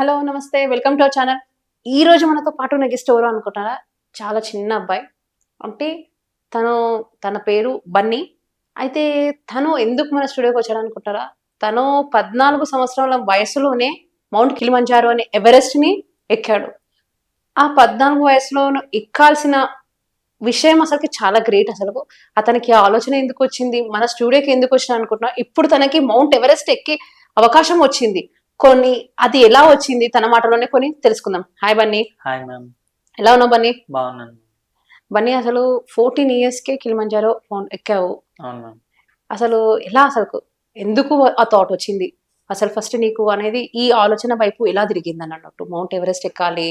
Hello నమస్తే. Welcome to our channel. ఈ రోజు మనతో పాటు ఉన్న గెస్ట్ ఎవరు అనుకుంటారా చాలా చిన్న అబ్బాయి. అంటే తను తన పేరు బన్నీ. అయితే తను ఎందుకు మన స్టూడియోకి వచ్చాడు అనుకుంటారా తను పద్నాలుగు సంవత్సరాల వయసులోనే మౌంట్ కిలిమంజారో అనే ఎవరెస్ట్ని ఎక్కాడు. ఆ పద్నాలుగు వయసులో ఎక్కాల్సిన విషయం అసలుకి చాలా గ్రేట్ అసలు. అతనికి ఆలోచన ఎందుకు వచ్చింది? మన స్టూడియోకి ఎందుకు వచ్చిన అనుకుంటున్నా ఇప్పుడు తనకి మౌంట్ ఎవరెస్ట్ ఎక్కే అవకాశం వచ్చింది. కొన్ని అది ఎలా వచ్చింది తన మాటలోనే కొన్ని తెలుసుకుందాం. హాయ్ బన్నీ హాయ్ మ్యామ్ ఎలా ఉన్నావు బన్నీ బాగున్నాను బన్నీ అసలు ఫోర్టీన్ ఇయర్స్ కే కిలిమంజారో ఎక్కావు. అవును మ్యామ్ అసలు ఎలా అసలు ఎందుకు ఆ థాట్ వచ్చింది? అసలు ఫస్ట్ నీకు అనేది ఈ ఆలోచన వైపు ఎలా తిరిగింది అని అన్నట్టు? మౌంట్ ఎవరెస్ట్ ఎక్కాలి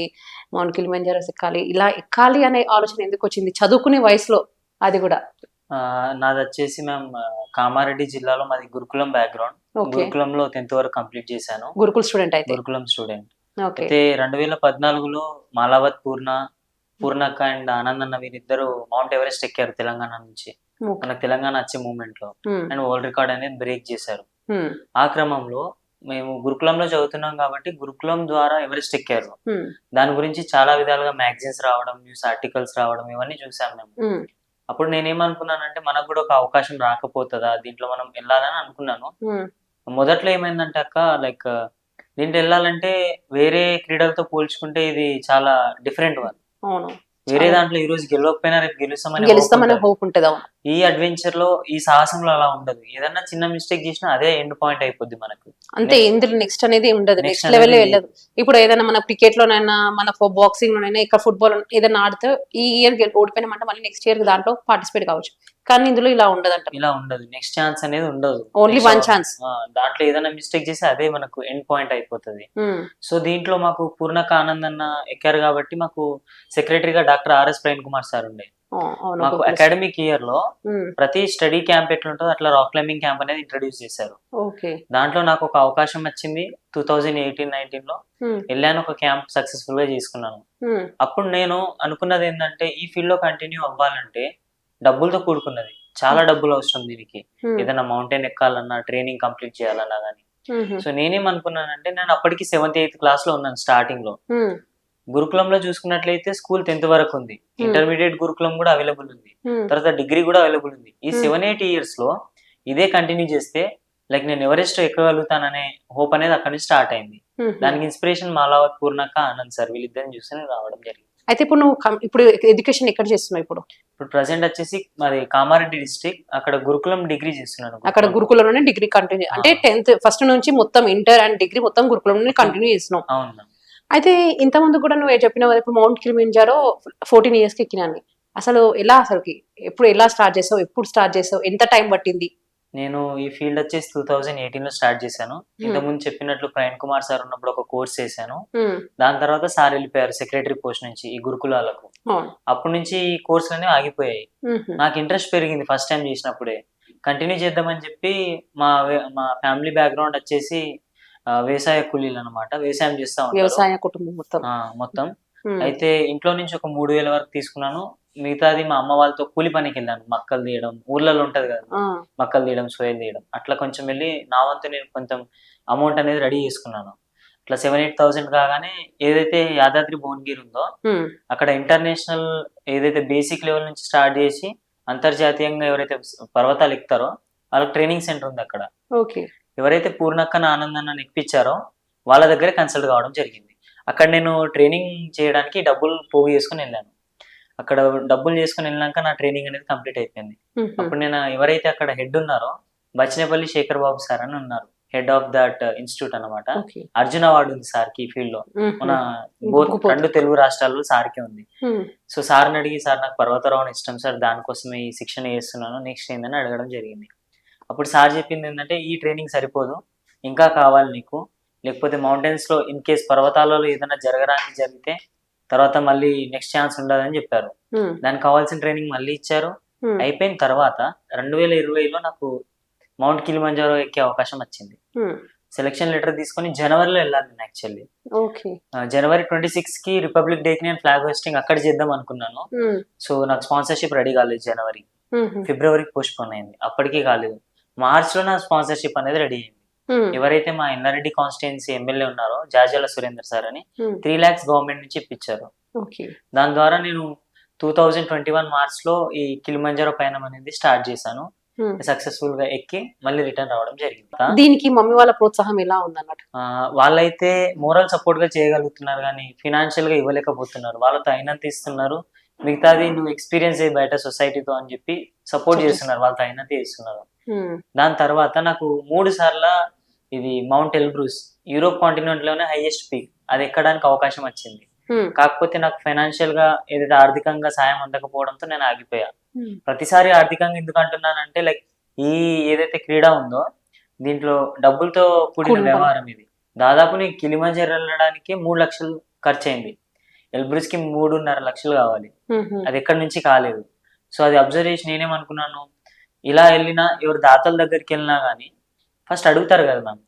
మౌంట్ కిలిమంజారో ఎక్కాలి ఇలా ఎక్కాలి అనే ఆలోచన ఎందుకు వచ్చింది? చదువుకునే వయసులో అది కూడా. నాది వచ్చేసి మ్యామ్ ఆ, కామారెడ్డి జిల్లాలో మాది గురుకులం బ్యాక్గ్రౌండ్ గురుకులంలో టెన్త్ వరకు కంప్లీట్ చేశాను. గురుకుల్ స్టూడెంట్ అయితే. గురుకులం స్టూడెంట్ అయితే రెండు వేల పద్నాలుగులో మాలావత్ పూర్ణ పూర్ణక్క అండ్ ఆనంద్ అన్న వీరిద్దరు మౌంట్ ఎవరెస్ట్ ఎక్కారు తెలంగాణ నుంచి. మనకు తెలంగాణ వచ్చే మూమెంట్లో. అండ్ వరల్డ్ రికార్డ్ అనేది బ్రేక్ చేశారు. ఆ క్రమంలో మేము గురుకులంలో చదువుతున్నాం కాబట్టి గురుకులం ద్వారా ఎవరెస్ట్ ఎక్కారు. దాని గురించి చాలా విధాలుగా మ్యాగజైన్స్ రావడం న్యూస్ ఆర్టికల్స్ రావడం ఇవన్నీ చూసాం మేము. అప్పుడు నేనేమనుకున్నానంటే మనకు కూడా ఒక అవకాశం రాకపోతుందా? దీంట్లో మనం వెళ్ళాలని అనుకున్నాను. మొదట్లో ఏమైందంటే అక్క లైక్ దీంట్లో వెళ్ళాలంటే వేరే క్రీడలతో పోల్చుకుంటే ఇది చాలా డిఫరెంట్ వన్. అవును. వేరే. దాంట్లో ఈ రోజు గెలవకపోయినా రేపు గెలుస్తామని గెలుస్తామనే హోప్ ఉంటుంది. ఈ అడ్వెంచర్లో ఈ సాహసంలో అలా ఉండదు. ఏదన్నా చిన్న మిస్టేక్ చేసినా అదే ఎండ్ పాయింట్ అయిపోద్ది మనకు. అంతే ఇందులో నెక్స్ట్ అనేది ఉండదు. నెక్స్ట్ లెవెల్ వెళ్ళదు. ఇప్పుడు ఏదైనా మన క్రికెట్ లోనైనా మన బాక్సింగ్ లోనైనా ఇక్కడ ఫుట్బాల్ ఏదైనా ఆడితే ఈ ఇయర్ ఓడిపోయినామంటే మళ్ళీ నెక్స్ట్ ఇయర్ దాంట్లో పార్టిసిపేట్ కావచ్చు. కానీ ఇందులో ఇలా ఉండదంట. ఇలా ఉండదు. నెక్స్ట్ ఛాన్స్ అనేది ఉండదు. ఓన్లీ వన్ ఛాన్స్ దాంట్లో ఏదైనా మిస్టేక్ చేస్తే అదే మనకు ఎండ్ పాయింట్ అయిపోతుంది. సో దీంట్లో మాకు పూర్ణక ఆనంద్ అన్న ఎక్కారు కాబట్టి మాకు సెక్రటరీగా doctor RS Prem Kumar sir ఉండే. మాకు అకాడమిక్ ఇయర్లో ప్రతి స్టడీ క్యాంప్ ఎట్లుంటుందో అట్లా రాక్ క్లైంబింగ్ క్యాంప్ అనేది ఇంట్రడ్యూస్ చేశారు. దాంట్లో నాకు ఒక అవకాశం వచ్చింది. టూ థౌజండ్ ఎయిటీన్ నైన్టీన్లో వెళ్ళాను ఒక క్యాంప్ సక్సెస్ఫుల్గా చేసుకున్నాను. అప్పుడు నేను అనుకున్నది ఏంటంటే ఈ ఫీల్డ్లో కంటిన్యూ అవ్వాలంటే డబ్బులతో కూడుకున్నది. చాలా డబ్బులు అవసరం దీనికి. ఏదైనా మౌంటైన్ ఎక్కాలన్నా ట్రైనింగ్ కంప్లీట్ చేయాలన్నా కానీ సో నేనేమనుకున్నానంటే నేను అప్పటికి సెవెంత్ ఎయిత్ క్లాస్లో ఉన్నాను స్టార్టింగ్లో. గురుకులంలో చూసుకున్నట్లయితే స్కూల్ టెన్త్ వరకు ఉంది. ఇంటర్మీడియట్ గురుకులం కూడా అవైలబుల్ ఉంది. తర్వాత డిగ్రీ కూడా అవైలబుల్ ఉంది. ఈ Hmm. సెవెన్ ఎయిట్ ఇయర్స్లో ఇదే కంటిన్యూ చేస్తే లైక్ నేను ఎవరెస్ట్ ఎక్కగలుగుతాననే హోప్ అనేది అక్కడ నుంచి స్టార్ట్ అయింది. దానికి ఇన్స్పిరేషన్ మాలావత్ పూర్ణక ఆనంద్ సార్ వీళ్ళిద్దరిని చూసి రావడం జరిగింది. అయితే ఇప్పుడు నువ్వు ఇప్పుడు ఎడ్యుకేషన్ ఎక్కడ చేస్తున్నావు ఇప్పుడు? ఇప్పుడు ప్రజెంట్ వచ్చేసి మాది కామారెడ్డి డిస్ట్రిక్ట్ అక్కడ గురుకులం డిగ్రీ చేస్తున్నాను అక్కడ గురుకులంలోనే డిగ్రీ కంటిన్యూ అంటే టెన్త్ ఫస్ట్ నుంచి మొత్తం ఇంటర్ అండ్ డిగ్రీ మొత్తం గురుకులంలోనే కంటిన్యూ చేస్తున్నావు. అయితే ఇంతకుముందు కూడా నువ్వు చెప్పినావు కదా ఇప్పుడు మౌంట్ కిలిమింజారో ఫోర్టీన్ ఇయర్స్కి ఎక్కినాను. అసలు ఎలా అసలుకి? ఎప్పుడు ఎలా స్టార్ట్ చేసావు? ఎప్పుడు స్టార్ట్ చేసావు? ఎంత టైం పట్టింది? నేను ఈ ఫీల్డ్ వచ్చేసి టూ థౌజండ్ ఎయిటీన్లో స్టార్ట్ చేశాను. ఇంతకుముందు చెప్పినట్లు ప్రవీణ్ కుమార్ సార్ ఉన్నప్పుడు ఒక కోర్స్ చేశాను. ఉమ్, దాని తర్వాత సార్ వెళ్ళిపోయారు సెక్రటరీ పోస్ట్ నుంచి ఈ గురుకులాలకు. అప్పటి నుంచి ఈ కోర్సులన్నీ ఆగిపోయాయి. ఉహు, నాకు ఇంట్రెస్ట్ పెరిగింది ఫస్ట్ టైం చేసినప్పుడే. కంటిన్యూ చేద్దామని చెప్పి మా మా ఫ్యామిలీ బ్యాక్గ్రౌండ్ వచ్చేసి వ్యవసాయ కూలీలు అనమాట వ్యవసాయం చేస్తా వ్యవసాయ కుటుంబం మొత్తం. అయితే ఇంట్లో నుంచి ఒక మూడు వేల వరకు తీసుకున్నాను. మిగతాది మా అమ్మ వాళ్ళతో కూలి పనికి వెళ్ళాను మక్కలు తీయడం ఊర్లలో ఉంటది కదా. మక్కలు తీయడం సోయలు తీయడం. అట్లా కొంచెం వెళ్ళి నా వంతు నేను కొంచెం అమౌంట్ అనేది రెడీ చేసుకున్నాను. అట్లా సెవెన్ ఎయిట్ థౌసండ్ కాగానే ఏదైతే యాదాద్రి భువనగిరి ఉందో అక్కడ ఇంటర్నేషనల్ ఏదైతే బేసిక్ లెవెల్ నుంచి స్టార్ట్ చేసి అంతర్జాతీయంగా ఎవరైతే పర్వతాలు ఎక్కుతారో వాళ్ళకి ట్రైనింగ్ సెంటర్ ఉంది అక్కడ. ఎవరైతే పూర్ణక్కన ఆనందాన్ని ఎక్కిపించారో వాళ్ళ దగ్గరే కన్సల్ట్ కావడం జరిగింది. అక్కడ నేను ట్రైనింగ్ చేయడానికి డబ్బులు పోగు చేసుకుని వెళ్ళాను. అక్కడ డబ్బులు చేసుకుని వెళ్ళాక నా ట్రైనింగ్ అనేది కంప్లీట్ అయిపోయింది. అప్పుడు నేను ఎవరైతే అక్కడ హెడ్ ఉన్నారో బచ్చినపల్లి శేఖర్ బాబు సార్ అని ఉన్నారు. హెడ్ ఆఫ్ దట్ ఇన్స్టిట్యూట్ అన్నమాట. ఓకే. అర్జున్ అవార్డు ఉంది సార్కి ఫీల్డ్లో. మన. రెండు తెలుగు రాష్ట్రాల్లో సార్కి ఉంది. ఉమ్, సో సార్ని అడిగి సార్ నాకు పర్వతరావణ ఇష్టం సార్ దానికోసం ఈ శిక్షణ చేస్తున్నాను నెక్స్ట్ ఏందని అడగడం జరిగింది. అప్పుడు సార్ చెప్పింది ఏంటంటే ఈ ట్రైనింగ్ సరిపోదు ఇంకా కావాలి నీకు. లేకపోతే మౌంటైన్స్లో ఇన్ కేస్ పర్వతాలలో ఏదైనా జరగడానికి జరిగితే తర్వాత మళ్ళీ నెక్స్ట్ ఛాన్స్ ఉండదని చెప్పారు. ఉమ్, దానికి కావాల్సిన ట్రైనింగ్ మళ్ళీ ఇచ్చారు. అయిపోయిన తర్వాత రెండు వేల ఇరవైలో నాకు మౌంట్ కిలిమంజారో ఎక్కే అవకాశం వచ్చింది. సెలక్షన్ లెటర్ తీసుకొని జనవరిలో వెళ్ళాను నేను యాక్చువల్లీ జనవరి ట్వంటీ సిక్స్కి రిపబ్లిక్ డేకి నేను ఫ్లాగ్ హోస్టింగ్ అక్కడ చేద్దాం అనుకున్నాను. సో నాకు స్పాన్సర్షిప్ రెడీ కాలేదు జనవరి. ఫిబ్రవరికి పోస్ట్ పోన్ అయింది. అప్పటికి కాలేదు. మార్చ్లో నా స్పాన్సర్షిప్ అనేది రెడీ అయింది. ఎవరైతే మా ఎల్లారెడ్డి కాన్స్టిట్యున్సీ ఎమ్మెల్యే ఉన్నారో జాజాల సురేందర్ సార్ అని. త్రీ ల్యాక్స్ గవర్నమెంట్ నుంచి ఇప్పించారు. దాని ద్వారా నేను టూ థౌజండ్ ట్వంటీ వన్ మార్చ్లో ఈ కిలిమంజారో పయనం అనేది స్టార్ట్ చేశాను. సక్సెస్ఫుల్గా ఎక్కి మళ్ళీ రిటర్న్ రావడం జరిగింది. దీనికి మమ్మీ వాళ్ళ ప్రోత్సాహం ఎలా ఉందన్నట్టు? వాళ్ళైతే మోరల్ సపోర్ట్గా చేయగలుగుతున్నారు కానీ ఫినాన్షియల్గా ఇవ్వలేకపోతున్నారు. వాళ్ళతో అయినంత ఇస్తున్నారు. మిగతాది నువ్వు ఎక్స్పీరియన్స్ అయ్యి బయట సొసైటీతో అని చెప్పి సపోర్ట్ చేస్తున్నారు. వాళ్ళతో అయినంత ఇస్తున్నారు ఉమ్, దాని తర్వాత నాకు మూడు సార్ల ఇది మౌంట్ ఎల్బ్రూస్ యూరోప్ కాంటినెంట్లోనే హైయెస్ట్ పీక్ అది ఎక్కడానికి అవకాశం వచ్చింది. కాకపోతే నాకు ఫైనాన్షియల్గా ఏదైతే ఆర్థికంగా సాయం అందకపోవడంతో నేను ఆగిపోయా. ప్రతిసారి ఆర్థికంగా ఎందుకు అంటున్నానంటే లైక్ ఈ ఏదైతే క్రీడ ఉందో దీంట్లో డబ్బులతో కూడిన వ్యవహారం ఇది. దాదాపు నీకు కిలిమంజర్ వెళ్ళడానికి మూడు లక్షలు ఖర్చు అయింది ఎల్బ్రిడ్జ్కి మూడున్నర లక్షలు కావాలి. అది ఎక్కడి నుంచి కాలేదు. సో అది అబ్జర్వ్ చేసి నేనేమనుకున్నాను? ఇలా వెళ్ళినా ఎవరు దాతల దగ్గరికి వెళ్ళినా కానీ ఫస్ట్ అడుగుతారు కదా మ్యామ్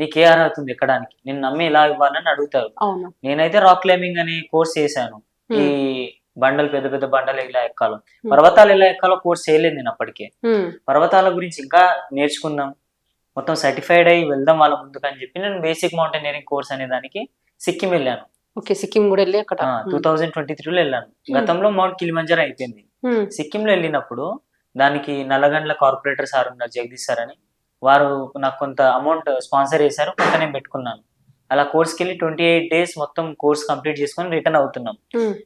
నీకే అర్హత ఉంది ఎక్కడానికి? నేను నమ్మి ఇలా ఇవ్వాలని అడుగుతారు. నేనైతే రాక్ క్లైంబింగ్ అనే కోర్స్ చేశాను. ఈ బండలు పెద్ద పెద్ద బండలు ఇలా ఎక్కాలో. పర్వతాలు ఎలా ఎక్కాలో కోర్స్ చేయలేదు నేను అప్పటికే. పర్వతాల గురించి ఇంకా నేర్చుకుందాం మొత్తం సర్టిఫైడ్ అయ్యి వెళ్దాం వాళ్ళ ముందుకు అని చెప్పి నేను బేసిక్ మౌంటైనరింగ్ కోర్స్ అనే దానికి సిక్కిం వెళ్ళాను. ఓకే సిక్కిం కూడా వెళ్ళి అక్కడ. టూ థౌజండ్ ట్వంటీ త్రీలో వెళ్ళాను. గతంలో మౌంట్ కిలిమంజర్ అయిపోయింది. సిక్కింలో వెళ్ళినప్పుడు దానికి నల్లగండ్ల కార్పొరేటర్ సార్ ఉన్నారు జగదీష్ సార్ అని. వారు నాకు కొంత అమౌంట్ స్పాన్సర్ చేశారు కొంత నేను పెట్టుకున్నాను. అలా కోర్స్కి వెళ్ళి ట్వంటీ ఎయిట్ డేస్ మొత్తం కోర్స్ కంప్లీట్ చేసుకొని రిటర్న్ అవుతున్నాం.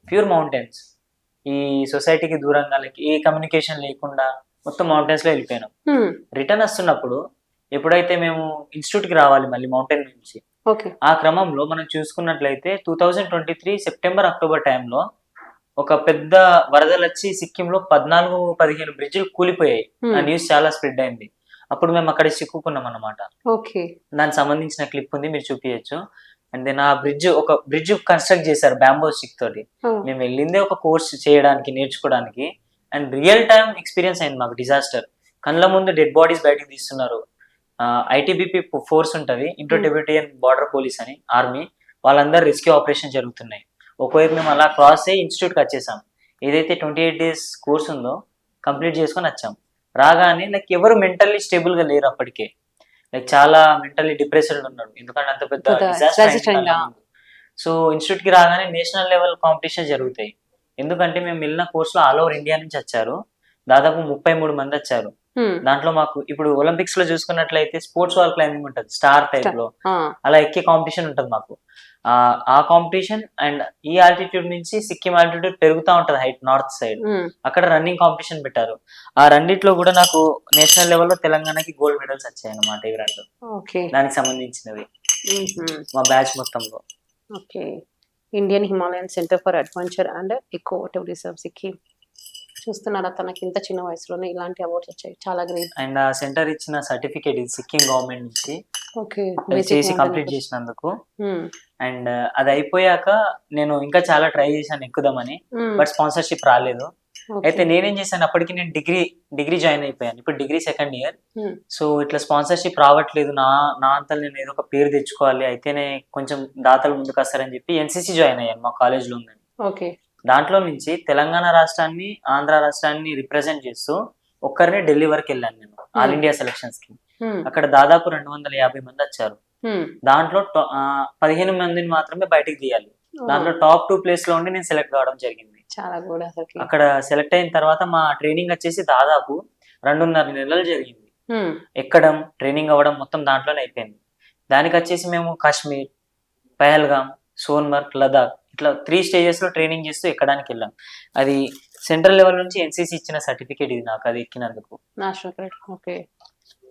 ప్యూర్ మౌంటైన్స్ ఈ సొసైటీకి దూరంగా ఏ కమ్యూనికేషన్ లేకుండా మొత్తం మౌంటైన్స్లో వెళ్ళిపోయినాం. రిటర్న్ వస్తున్నప్పుడు ఎప్పుడైతే మేము ఇన్స్టిట్యూట్కి రావాలి మళ్ళీ మౌంటైన్ నుంచి ఆ క్రమంలో మనం చూసుకున్నట్లయితే two thousand twenty three September October టైంలో ఒక పెద్ద వరదలు వచ్చి సిక్కింలో పద్నాలుగు పదిహేను బ్రిడ్జిలు కూలిపోయాయి. ఆ ఉమ్, న్యూస్ చాలా స్ప్రెడ్ అయింది. అప్పుడు మేము అక్కడ చిక్కుకున్నాం అన్నమాట. ఓకే. దానికి సంబంధించిన క్లిప్ ఉంది మీరు చూపించచ్చు అండ్ దెన్ ఆ బ్రిడ్జ్ ఒక బ్రిడ్జ్ కన్స్ట్రక్ట్ చేశారు బ్యాంబో స్టిక్ తోటి. మేము వెళ్ళిందే ఒక కోర్స్ చేయడానికి నేర్చుకోవడానికి. అండ్ రియల్ టైం ఎక్స్పీరియన్స్ అయింది మాకు డిజాస్టర్ కళ్ళ ముందు డెడ్ బాడీస్ బయటకు తీస్తున్నారు. ఐటీబీపీ ఫోర్స్ ఉంటుంది ఇంటో టిబెటియన్ బార్డర్ పోలీస్ అని ఆర్మీ వాళ్ళందరూ రెస్క్యూ ఆపరేషన్ జరుగుతున్నాయి. ఒకవైపు మేము అలా క్రాస్ అయ్యి ఇన్స్టిట్యూట్కి వచ్చేసాం. ఏదైతే ట్వంటీ ఎయిట్ డేస్ కోర్స్ ఉందో కంప్లీట్ చేసుకొని వచ్చాం. రాగానే లైక్ ఎవరు మెంటల్లీ స్టేబుల్గా లేరు అప్పటికే. లైక్ చాలా మెంటల్లీ డిప్రెస్డ్ ఉన్నారు ఎందుకంటే అంత పెద్ద? సో ఇన్స్టిట్యూట్కి రాగానే నేషనల్ లెవెల్ కాంపిటీషన్ జరుగుతాయి. ఎందుకంటే మేము వెళ్ళిన కోర్సులో ఆల్ ఓవర్ ఇండియా నుంచి వచ్చారు. దాదాపు ముప్పై మూడు మంది వచ్చారు. దాంట్లో మాకు ఇప్పుడు ఒలింపిక్స్లో చూసుకున్నట్లయితే స్పోర్ట్స్ వాల్ క్లైంబింగ్ ఉంటుంది స్టార్ టైప్లో అలా ఎక్కే కాంపిటీషన్ ఉంటుంది మాకు. ఆ కాంపిటీషన్ అండ్ ఈ ఆల్టిట్యూడ్ నుంచి సిక్కిం ఆల్టిట్యూడ్ పెరుగుతూ ఉంటుంది హైట్ నార్త్ సైడ్. అక్కడ రన్నింగ్ కాంపిటీషన్ పెట్టారు. ఆ రెండిట్లో కూడా నాకు నేషనల్ లెవెల్లో తెలంగాణకి గోల్డ్ మెడల్స్ వచ్చాయి అన్నమాట ఈ రెండు. దానికి సంబంధించినవి. మా బ్యాచ్ మొత్తంలో. Okay. Indian Himalayan centre for adventure and eco tourism Sikkim. చూస్తున్నారా తనకి ఇంత చిన్న వయసులోనే? ఇలాంటి అవార్డ్స్ వచ్చాయి. చాలా గ్రేట్ అండ్ ఆ సెంటర్ ఇచ్చిన సర్టిఫికేట్ ఇది సిక్కిం గవర్నమెంట్ నుంచి ఓకే. చేసి కంప్లీట్ చేసినందుకు. అండ్ అది అయిపోయాక నేను ఇంకా చాలా ట్రై చేశాను ఎక్కుదామని. బట్ స్పాన్సర్షిప్ రాలేదు. అయితే నేనేం చేశాను అప్పటికి నేను డిగ్రీ డిగ్రీ జాయిన్ అయిపోయాను. ఇప్పుడు degree second year Hmm. So ఇట్లా స్పాన్సర్షిప్ రావట్లేదు. నా నా అంతా నేను ఏదో ఒక పేరు తెచ్చుకోవాలి. అయితేనే కొంచెం దాతలు ముందుకు వస్తారని చెప్పి ఎన్సీసీ జాయిన్ అయ్యాను మా కాలేజ్లో ఉందని. ఓకే దాంట్లో నుంచి తెలంగాణ రాష్ట్రాన్ని ఆంధ్ర రాష్ట్రాన్ని రిప్రజెంట్ చేస్తూ ఒక్కరినే ఢిల్లీ వరకు వెళ్ళాను నేను. All Hmm. ఇండియా సెలక్షన్స్కి. అక్కడ దాదాపు రెండు వందల యాభై మంది వచ్చారు. దాంట్లో టా- ఆ, పదిహేను మందిని మాత్రమే బయటికి తీయాలి. దాంట్లో టాప్ టూ ప్లేస్లో ఉండి నేను సెలెక్ట్ కావడం జరిగింది. చాలా కూడా అక్కడ సెలెక్ట్ అయిన తర్వాత మా ట్రైనింగ్ వచ్చేసి దాదాపు రెండున్నర నెలలు జరిగింది. ఎక్కడం ట్రైనింగ్ అవ్వడం మొత్తం దాంట్లోనే అయిపోయింది. దానికి వచ్చేసి మేము కాశ్మీర్ పహల్గామ్ సోన్మర్గ్ లదాఖ్ ఇట్లా త్రీ స్టేజెస్లో ట్రైనింగ్ చేస్తూ ఎక్కడానికి వెళ్ళాం. అది సెంట్రల్ లెవెల్ నుంచి ఎన్సీసీ ఇచ్చిన సర్టిఫికేట్ ఇది నాకు అది ఎక్కినందుకు. National credit okay.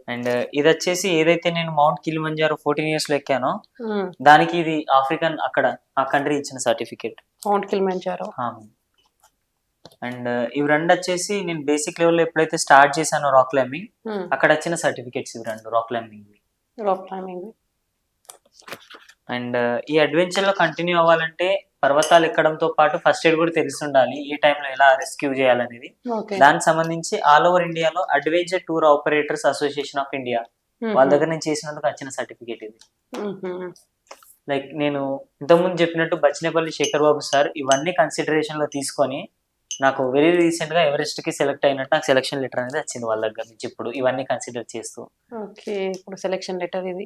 అండ్ ఇది వచ్చేసి ఏదైతే నేను మౌంట్ కిలిమంజారో ఫోర్టీన్ ఇయర్స్లో ఎక్కానో దానికి ఇది ఆఫ్రికన్ అక్కడ ఆ కంట్రీ ఇచ్చిన సర్టిఫికేట్ మౌంట్ కిల్మెంజారో అండ్ ఇవి రెండు వచ్చేసి నేను బేసిక్ లెవెల్లో ఎప్పుడైతే స్టార్ట్ చేశానో రాక్ క్లైంబింగ్ అక్కడ వచ్చిన సర్టిఫికేట్స్ ఇవి రెండు rock climbing rock climbing and ఈ అడ్వెంచర్లో కంటిన్యూ అవ్వాలంటే పర్వతాలు ఎక్కడంతో పాటు ఫస్ట్ ఎయిడ్ కూడా తెలిసి ఉండాలి ఏ టైంలో ఎలా రెస్క్యూ చేయాలనేది. దానికి సంబంధించి ఆల్ ఓవర్ ఇండియాలో adventure tour operators association of India వాళ్ళ దగ్గర నుంచి చేసినందుకు వచ్చిన సర్టిఫికేట్ ఇది. లైక్ నేను ఇంతకుముందు చెప్పినట్టు బచ్చినేపల్లి శేఖర్ బాబు సార్ ఇవన్నీ కన్సిడరేషన్లో తీసుకొని నాకు వెరీ రీసెంట్గా ఎవరెస్ట్కి సెలెక్ట్ అయినట్టు నాకు సెలక్షన్ లెటర్ అనేది వచ్చింది వాళ్ళ దగ్గర నుంచి ఇప్పుడు ఇవన్నీ కన్సిడర్ చేస్తూ. ఓకే. ఇప్పుడు సెలెక్షన్ లెటర్ ఇది.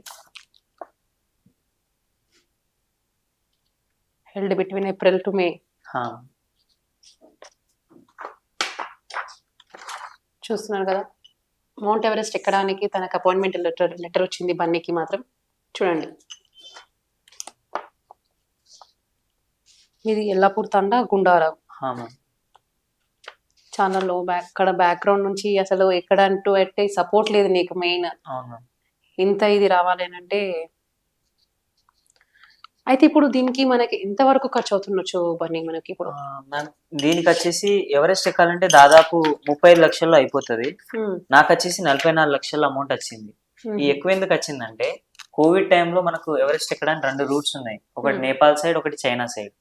బిట్వీన్ ఏప్రిల్ టు మే హా, చూస్తున్నారు కదా మౌంట్ ఎవరెస్ట్ ఎక్కడానికి తనకు అపాయింట్మెంట్ లెటర్ లెటర్ వచ్చింది బన్నీకి మాత్రం చూడండి. ఇది ఎల్లాపూర్ తండా గుండారావు. చాలా లో బ్యాక్ అక్కడ బ్యాక్గ్రౌండ్ నుంచి అసలు ఎక్కడ అంటూ అంటే సపోర్ట్ లేదు నీకు మెయిన్ ఇంత ఇది రావాలి అని అంటే అయితే ఇప్పుడు దీనికి మనకి ఎంతవరకు ఖర్చు అవుతుండొచ్చు బన్నీ మనకి ఇప్పుడు? దీనికి వచ్చేసి ఎవరెస్ట్ ఎక్కాలంటే దాదాపు ముప్పై ఐదు లక్షల్లో అయిపోతుంది. నాకు వచ్చేసి నలభై నాలుగు లక్షల అమౌంట్ వచ్చింది. ఈ ఎక్కువ ఎందుకు వచ్చిందంటే కోవిడ్ టైంలో మనకు ఎవరెస్ట్ ఎక్కడానికి రెండు రూట్స్ ఉన్నాయి. ఒకటి. నేపాల్ సైడ్ ఒకటి చైనా సైడ్.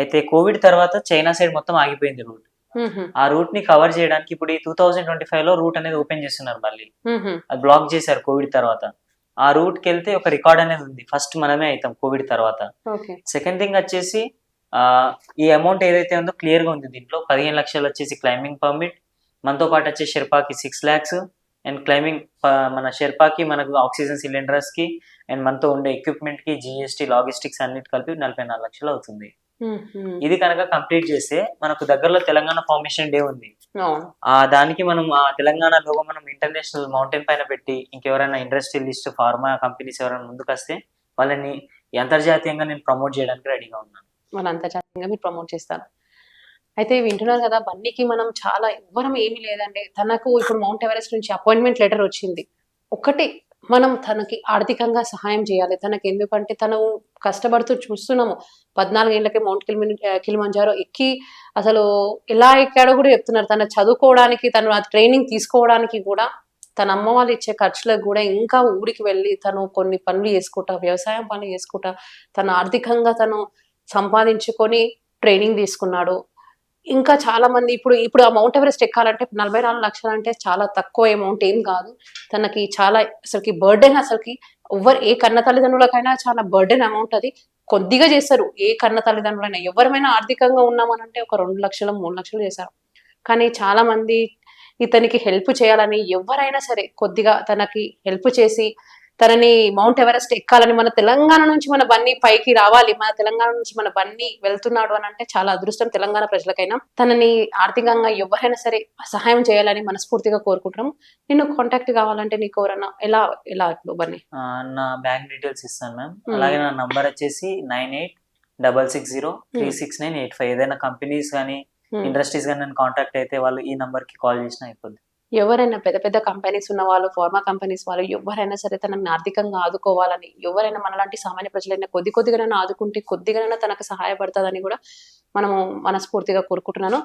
అయితే కోవిడ్ తర్వాత చైనా సైడ్ మొత్తం ఆగిపోయింది రూట్. ఆ రూట్ని కవర్ చేయడానికి ఇప్పుడు ఈ టూ థౌజండ్ ట్వంటీ ఫైవ్లో రూట్ అనేది ఓపెన్ చేస్తున్నారు మళ్ళీ. అది బ్లాక్ చేశారు కోవిడ్ తర్వాత. ఆ రూట్కి వెళ్తే ఒక రికార్డ్ అనేది ఉంది. ఫస్ట్ మనమే అవుతాం కోవిడ్ తర్వాత. సెకండ్ థింగ్ వచ్చేసి ఆ, ఈ అమౌంట్ ఏదైతే ఉందో క్లియర్గా ఉంది దీంట్లో పదిహేను లక్షలు వచ్చేసి క్లైంబింగ్ పర్మిట్ మనతో పాటు వచ్చేసి షెర్పాకి సిక్స్ ల్యాక్స్ అండ్ క్లైంబింగ్ మన షెర్పాకి మనకు ఆక్సిజన్ సిలిండర్స్కి అండ్ మనతో ఉండే ఎక్విప్మెంట్కి జిఎస్టీ లాజిస్టిక్స్ అన్నిటి కలిపి నలభై నాలుగు లక్షలు అవుతుంది. ఇది కనుక కంప్లీట్ చేస్తే మనకు దగ్గరలో తెలంగాణ ఫార్మేషన్ డే ఉంది. ఆ. దానికి మనం ఆ తెలంగాణ లోగో మనం ఇంటర్నేషనల్ మౌంటైన్ పైన పెట్టి ఇంకెవరైనా ఇండస్ట్రియలిస్ట్ ఫార్మా కంపెనీస్ ఎవరైనా ముందుకు వస్తే వాళ్ళని అంతర్జాతీయంగా నేను ప్రమోట్ చేయడానికి రెడీగా ఉన్నాను. మన అంతర్జాతీయంగా మీరు ప్రమోట్ చేస్తారు. అయితే వింటున్నారు కదా బన్నీకి మనం చాలా ఎవ్వరం ఏమీ లేదండి. తనకు ఇప్పుడు మౌంట్ ఎవరెస్ట్ నుంచి అపాయింట్మెంట్ లెటర్ వచ్చింది. ఒకటి మనం తనకి ఆర్థికంగా సహాయం చేయాలి. తనకి ఎందుకంటే తను కష్టపడుతూ చూస్తున్నాము. పద్నాలుగేళ్ళకి మౌంట్ కిలిమి కిలిమంజారో ఎక్కి అసలు ఎలా ఎక్కాడో కూడా చెప్తున్నారు. తన చదువుకోవడానికి తను ఆ ట్రైనింగ్ తీసుకోవడానికి కూడా తన అమ్మ వాళ్ళు ఇచ్చే ఖర్చులకు కూడా ఇంకా ఊరికి వెళ్ళి తను కొన్ని పనులు చేసుకుంటా వ్యవసాయం పనులు చేసుకుంటా తను ఆర్థికంగా తను సంపాదించుకొని ట్రైనింగ్ తీసుకున్నాడు. ఇంకా చాలా మంది ఇప్పుడు ఇప్పుడు ఆ మౌంట్ ఎవరెస్ట్ ఎక్కాలంటే నలభై నాలుగు లక్షలు అంటే చాలా తక్కువ అమౌంట్ ఏం కాదు. తనకి చాలా అసలుకి బర్డెన్ అసలుకి ఎవరు ఏ కన్న తల్లిదండ్రులకైనా చాలా బర్డెన్ అమౌంట్ అది. కొద్దిగా చేస్తారు ఏ కన్న తల్లిదండ్రులైనా. ఎవరిమైనా ఆర్థికంగా ఉన్నామనంటే ఒక రెండు లక్షలు మూడు లక్షలు చేశారు. కానీ చాలా మంది ఇతనికి హెల్ప్ చేయాలని ఎవరైనా సరే కొద్దిగా తనకి హెల్ప్ చేసి తనని మౌంట్ ఎవరెస్ట్ ఎక్కాలని మన తెలంగాణ నుంచి మన బన్నీ పైకి రావాలి మన తెలంగాణ నుంచి మన బన్నీ వెళ్తున్నాడు అని అంటే చాలా అదృష్టం తెలంగాణ ప్రజలకైనా. తనని ఆర్థికంగా ఎవరైనా సరే సహాయం చేయాలని మనస్ఫూర్తిగా కోరుకుంటున్నాము నిన్ను కాంటాక్ట్ కావాలంటే నీకు ఎవరన్నా ఎలా ఎలా బన్నీ? నా బ్యాంక్ డీటెయిల్స్ ఇస్తాను మ్యామ్. అలాగే నా నంబర్ వచ్చేసి nine eight double six zero three six nine eight five ఏదైనా కంపెనీస్ కానీ. ఇండస్ట్రీస్ కానీ నన్ను కాంటాక్ట్ అయితే వాళ్ళు ఈ నంబర్కి కాల్ చేసినా అయిపోద్ది. ఎవరైనా పెద్ద పెద్ద కంపెనీస్ ఉన్న వాళ్ళు ఫార్మా కంపెనీస్ వాళ్ళు ఎవరైనా సరే తనని ఆర్థికంగా ఆదుకోవాలని ఎవరైనా మనలాంటి సామాన్య ప్రజలైనా కొద్ది కొద్దిగానైనా ఆదుకుంటే కొద్దిగానైనా తనకు సహాయపడుతుందని కూడా మనము మనస్ఫూర్తిగా కోరుకుంటున్నాను.